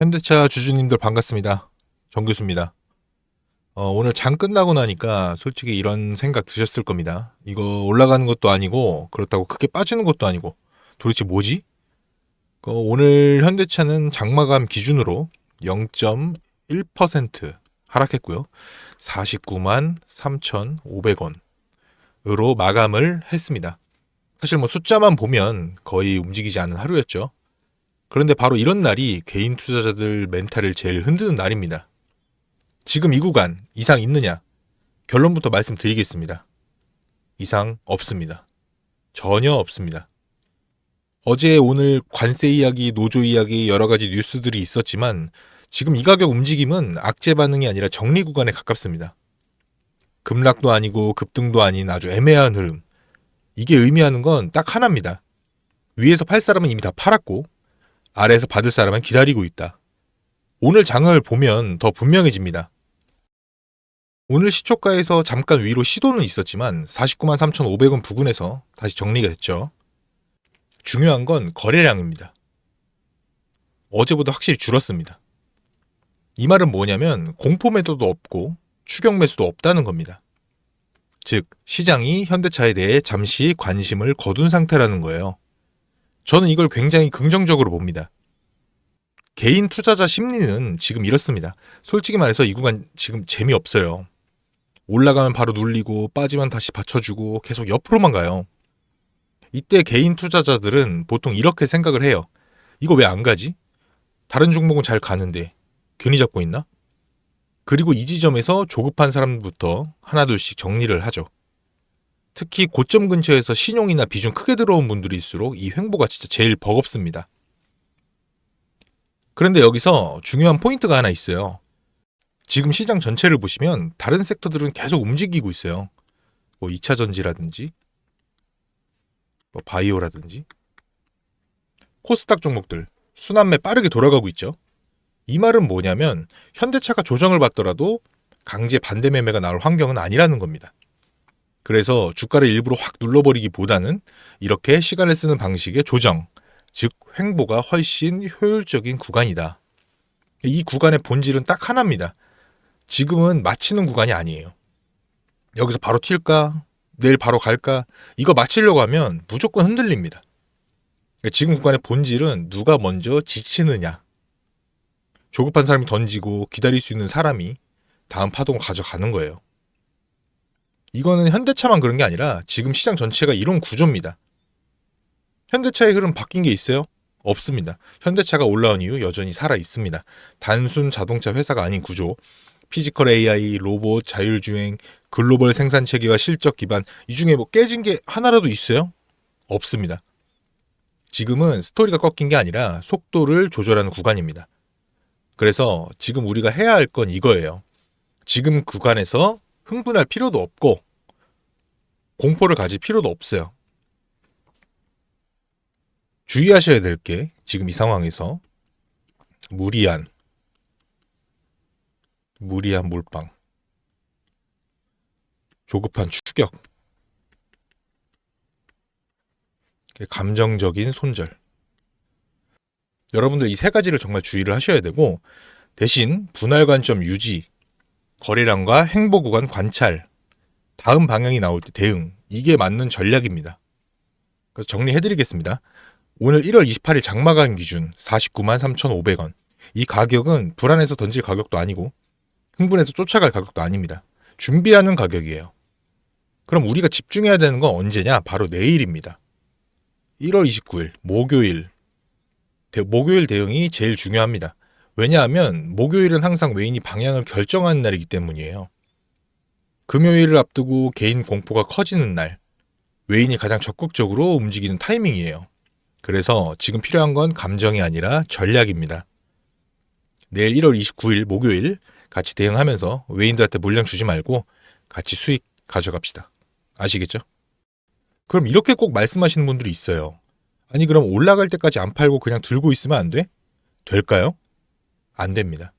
현대차 주주님들 반갑습니다. 정 교수입니다. 어, 오늘 장 끝나고 나니까 솔직히 이런 생각 드셨을 겁니다. 이거 올라가는 것도 아니고 그렇다고 크게 빠지는 것도 아니고 도대체 뭐지? 어, 오늘 현대차는 장마감 기준으로 0.1% 하락했고요. 49만 3,500원으로 마감을 했습니다. 사실 뭐 숫자만 보면 거의 움직이지 않은 하루였죠. 그런데 바로 이런 날이 개인 투자자들 멘탈을 제일 흔드는 날입니다. 지금 이 구간 이상 있느냐? 결론부터 말씀드리겠습니다. 이상 없습니다. 전혀 없습니다. 어제 오늘 관세 이야기, 노조 이야기 여러 가지 뉴스들이 있었지만 지금 이 가격 움직임은 악재 반응이 아니라 정리 구간에 가깝습니다. 급락도 아니고 급등도 아닌 아주 애매한 흐름. 이게 의미하는 건 딱 하나입니다. 위에서 팔 사람은 이미 다 팔았고 아래에서 받을 사람은 기다리고 있다. 오늘 장을 보면 더 분명해집니다. 오늘 시초가에서 잠깐 위로 시도는 있었지만 49만 3,500원 부근에서 다시 정리가 됐죠. 중요한 건 거래량입니다. 어제보다 확실히 줄었습니다. 이 말은 뭐냐면 공포 매도도 없고 추격 매수도 없다는 겁니다. 즉, 시장이 현대차에 대해 잠시 관심을 거둔 상태라는 거예요. 저는 이걸 굉장히 긍정적으로 봅니다. 개인 투자자 심리는 지금 이렇습니다. 솔직히 말해서 이 구간 지금 재미없어요. 올라가면 바로 눌리고 빠지면 다시 받쳐주고 계속 옆으로만 가요. 이때 개인 투자자들은 보통 이렇게 생각을 해요. 이거 왜 안 가지? 다른 종목은 잘 가는데 괜히 잡고 있나? 그리고 이 지점에서 조급한 사람부터 하나둘씩 정리를 하죠. 특히 고점 근처에서 신용이나 비중 크게 들어온 분들일수록 이 횡보가 진짜 제일 버겁습니다. 그런데 여기서 중요한 포인트가 하나 있어요. 지금 시장 전체를 보시면 다른 섹터들은 계속 움직이고 있어요. 뭐 2차 전지라든지 뭐 바이오라든지 코스닥 종목들 순환매 빠르게 돌아가고 있죠. 이 말은 뭐냐면 현대차가 조정을 받더라도 강제 반대 매매가 나올 환경은 아니라는 겁니다. 그래서 주가를 일부러 확 눌러버리기보다는 이렇게 시간을 쓰는 방식의 조정, 즉 횡보가 훨씬 효율적인 구간이다. 이 구간의 본질은 딱 하나입니다. 지금은 마치는 구간이 아니에요. 여기서 바로 튈까? 내일 바로 갈까? 이거 마치려고 하면 무조건 흔들립니다. 지금 구간의 본질은 누가 먼저 지치느냐. 조급한 사람이 던지고 기다릴 수 있는 사람이 다음 파동을 가져가는 거예요. 이거는 현대차만 그런 게 아니라 지금 시장 전체가 이런 구조입니다. 현대차의 흐름 바뀐 게 있어요? 없습니다. 현대차가 올라온 이후 여전히 살아 있습니다. 단순 자동차 회사가 아닌 구조, 피지컬 AI, 로봇, 자율주행, 글로벌 생산 체계와 실적 기반 이 중에 뭐 깨진 게 하나라도 있어요? 없습니다. 지금은 스토리가 꺾인 게 아니라 속도를 조절하는 구간입니다. 그래서 지금 우리가 해야 할 건 이거예요. 지금 구간에서 흥분할 필요도 없고 공포를 가질 필요도 없어요. 주의하셔야 될 게 지금 이 상황에서 무리한 무리한 몰빵 조급한 추격 감정적인 손절 여러분들 이 세 가지를 정말 주의를 하셔야 되고 대신 분할 관점 유지 거래량과 행보 구간 관찰, 다음 방향이 나올 때 대응, 이게 맞는 전략입니다. 그래서 정리해드리겠습니다. 오늘 1월 28일 장마감 기준 49만 3,500원. 이 가격은 불안해서 던질 가격도 아니고 흥분해서 쫓아갈 가격도 아닙니다. 준비하는 가격이에요. 그럼 우리가 집중해야 되는 건 언제냐? 바로 내일입니다. 1월 29일, 목요일. 목요일 대응이 제일 중요합니다. 왜냐하면 목요일은 항상 외인이 방향을 결정하는 날이기 때문이에요. 금요일을 앞두고 개인 공포가 커지는 날, 외인이 가장 적극적으로 움직이는 타이밍이에요. 그래서 지금 필요한 건 감정이 아니라 전략입니다. 내일 1월 29일 목요일 같이 대응하면서 외인들한테 물량 주지 말고 같이 수익 가져갑시다. 아시겠죠? 그럼 이렇게 꼭 말씀하시는 분들이 있어요. 아니 그럼 올라갈 때까지 안 팔고 그냥 들고 있으면 안 돼? 될까요? 안 됩니다.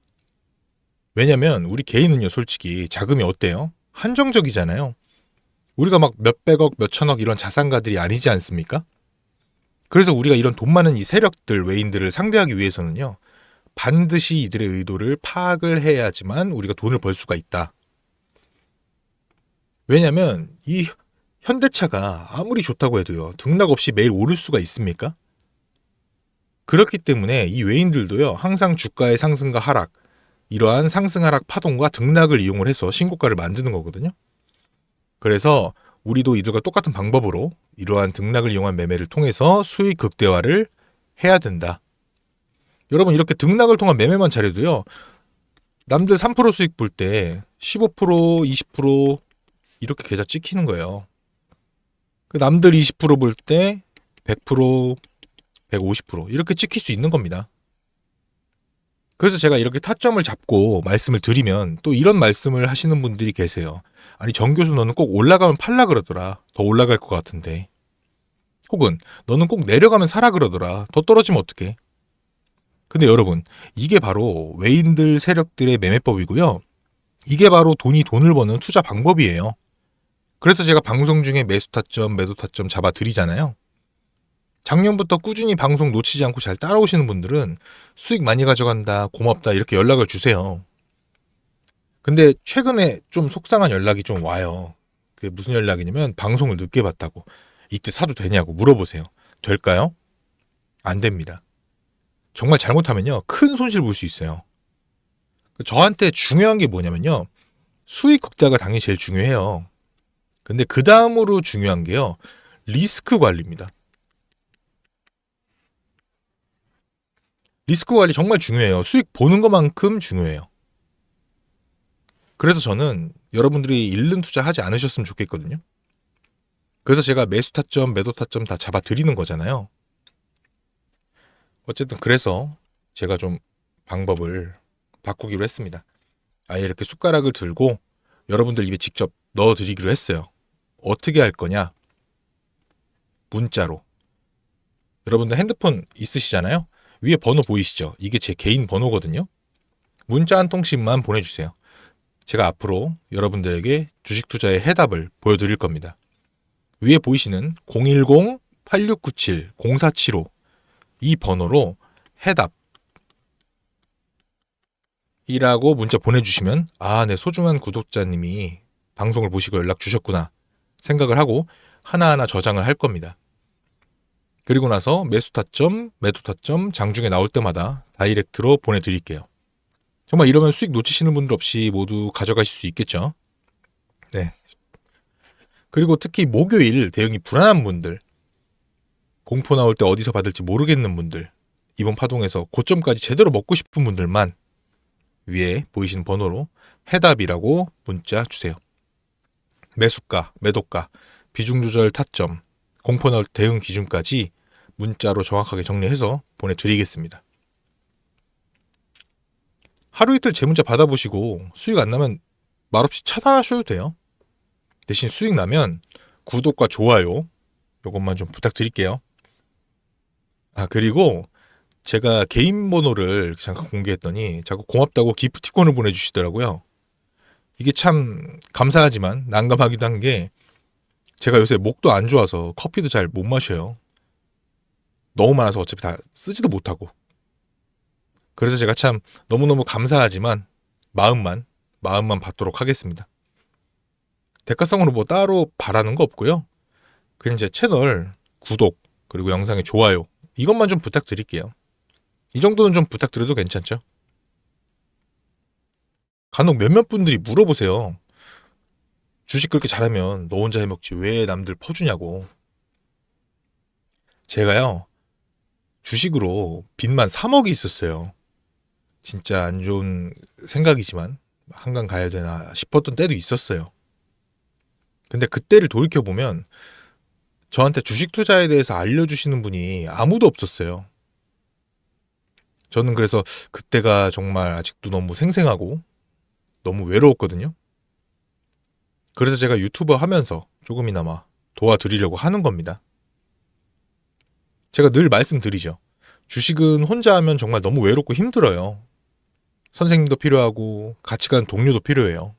왜냐면 우리 개인은요, 솔직히 자금이 어때요? 한정적이잖아요. 우리가 막 몇백억, 몇천억 이런 자산가들이 아니지 않습니까? 그래서 우리가 이런 돈 많은 이 세력들, 외인들을 상대하기 위해서는요, 반드시 이들의 의도를 파악을 해야지만 우리가 돈을 벌 수가 있다. 왜냐면 이 현대차가 아무리 좋다고 해도요. 등락 없이 매일 오를 수가 있습니까? 그렇기 때문에 이 외인들도요. 항상 주가의 상승과 하락, 이러한 상승 하락 파동과 등락을 이용을 해서 신고가를 만드는 거거든요. 그래서 우리도 이들과 똑같은 방법으로 이러한 등락을 이용한 매매를 통해서 수익 극대화를 해야 된다. 여러분 이렇게 등락을 통한 매매만 잘해도요. 남들 3% 수익 볼 때 15%, 20% 이렇게 계좌 찍히는 거예요. 그 남들 20%볼 때 100%, 150% 이렇게 찍힐 수 있는 겁니다. 그래서 제가 이렇게 타점을 잡고 말씀을 드리면 또 이런 말씀을 하시는 분들이 계세요. 아니 정 교수 너는 꼭 올라가면 팔라 그러더라. 더 올라갈 것 같은데. 혹은 너는 꼭 내려가면 사라 그러더라. 더 떨어지면 어떡해? 근데 여러분 이게 바로 외인들 세력들의 매매법이고요. 이게 바로 돈이 돈을 버는 투자 방법이에요. 그래서 제가 방송 중에 매수 타점, 매도 타점 잡아 드리잖아요. 작년부터 꾸준히 방송 놓치지 않고 잘 따라오시는 분들은 수익 많이 가져간다, 고맙다 이렇게 연락을 주세요. 근데 최근에 좀 속상한 연락이 좀 와요. 그게 무슨 연락이냐면 방송을 늦게 봤다고 이때 사도 되냐고 물어보세요. 될까요? 안 됩니다. 정말 잘못하면요 큰 손실 볼 수 있어요. 저한테 중요한 게 뭐냐면요 수익 극대화가 당연히 제일 중요해요. 근데 그 다음으로 중요한 게요 리스크 관리입니다. 리스크 관리 정말 중요해요. 수익 보는 것만큼 중요해요. 그래서 저는 여러분들이 잃는 투자 하지 않으셨으면 좋겠거든요. 그래서 제가 매수 타점, 매도 타점 다 잡아 드리는 거잖아요. 어쨌든 그래서 제가 좀 방법을 바꾸기로 했습니다. 아예 이렇게 숟가락을 들고 여러분들 입에 직접 넣어 드리기로 했어요. 어떻게 할 거냐? 문자로. 여러분들 핸드폰 있으시잖아요? 위에 번호 보이시죠? 이게 제 개인 번호거든요. 문자 한 통씩만 보내주세요. 제가 앞으로 여러분들에게 주식 투자의 해답을 보여드릴 겁니다. 위에 보이시는 010-8697-0475 이 번호로 해답 이라고 문자 보내주시면 아, 내 소중한 구독자님이 방송을 보시고 연락 주셨구나 생각을 하고 하나하나 저장을 할 겁니다. 그리고 나서 매수 타점, 매도 타점 장중에 나올 때마다 다이렉트로 보내드릴게요. 정말 이러면 수익 놓치시는 분들 없이 모두 가져가실 수 있겠죠. 네. 그리고 특히 목요일 대응이 불안한 분들, 공포 나올 때 어디서 받을지 모르겠는 분들, 이번 파동에서 고점까지 제대로 먹고 싶은 분들만 위에 보이시는 번호로 해답이라고 문자 주세요. 매수가, 매도가, 비중 조절 타점, 공포 나올 대응 기준까지 문자로 정확하게 정리해서 보내드리겠습니다. 하루 이틀 제 문자 받아보시고 수익 안 나면 말없이 차단하셔도 돼요. 대신 수익 나면 구독과 좋아요 요것만 좀 부탁드릴게요. 아 그리고 제가 개인 번호를 잠깐 공개했더니 자꾸 고맙다고 기프티콘을 보내주시더라고요. 이게 참 감사하지만 난감하기도 한 게 제가 요새 목도 안 좋아서 커피도 잘 못 마셔요. 너무 많아서 어차피 다 쓰지도 못하고. 그래서 제가 참 너무너무 감사하지만 마음만, 마음만 받도록 하겠습니다. 대가성으로 뭐 따로 바라는 거 없고요. 그냥 제 채널 구독, 그리고 영상에 좋아요. 이것만 좀 부탁드릴게요. 이 정도는 좀 부탁드려도 괜찮죠? 간혹 몇몇 분들이 물어보세요. 주식 그렇게 잘하면 너 혼자 해먹지 왜 남들 퍼주냐고. 제가요, 주식으로 빚만 3억이 있었어요. 진짜 안 좋은 생각이지만 한강 가야 되나 싶었던 때도 있었어요. 근데 그때를 돌이켜 보면 저한테 주식 투자에 대해서 알려주시는 분이 아무도 없었어요. 저는 그래서 그때가 정말 아직도 너무 생생하고 너무 외로웠거든요. 그래서 제가 유튜버 하면서 조금이나마 도와드리려고 하는 겁니다. 제가 늘 말씀드리죠. 주식은 혼자 하면 정말 너무 외롭고 힘들어요. 선생님도 필요하고 같이 가는 동료도 필요해요.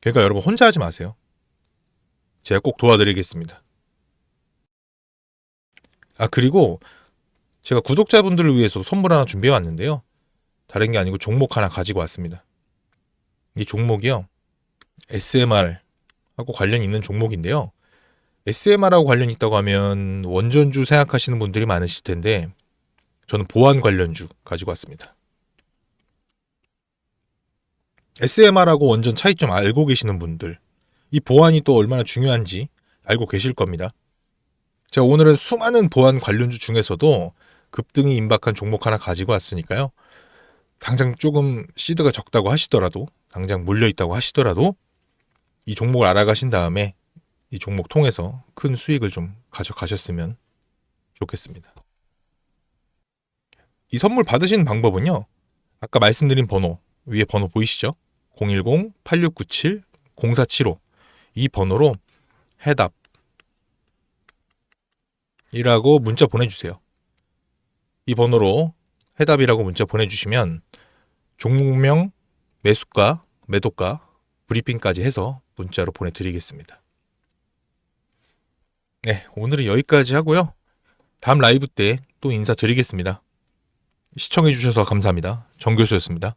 그러니까 여러분 혼자 하지 마세요. 제가 꼭 도와드리겠습니다. 아, 그리고 제가 구독자분들을 위해서 선물 하나 준비해 왔는데요. 다른 게 아니고 종목 하나 가지고 왔습니다. 이 종목이요. SMR하고 관련 있는 종목인데요. SMR하고 관련 있다고 하면 원전주 생각하시는 분들이 많으실 텐데 저는 보안 관련주 가지고 왔습니다. SMR하고 원전 차이점 알고 계시는 분들, 이 보안이 또 얼마나 중요한지 알고 계실 겁니다. 제가 오늘은 수많은 보안 관련주 중에서도 급등이 임박한 종목 하나 가지고 왔으니까요. 당장 조금 시드가 적다고 하시더라도, 당장 물려 있다고 하시더라도 이 종목을 알아가신 다음에 이 종목 통해서 큰 수익을 좀 가져가셨으면 좋겠습니다. 이 선물 받으시는 방법은요. 아까 말씀드린 번호, 위에 번호 보이시죠? 010-8697-0475. 이 번호로 해답 이라고 문자 보내주세요. 이 번호로 해답이라고 문자 보내주시면 종목명, 매수가, 매도가, 브리핑까지 해서 문자로 보내드리겠습니다. 네, 오늘은 여기까지 하고요. 다음 라이브 때 또 인사드리겠습니다. 시청해주셔서 감사합니다. 정 교수였습니다.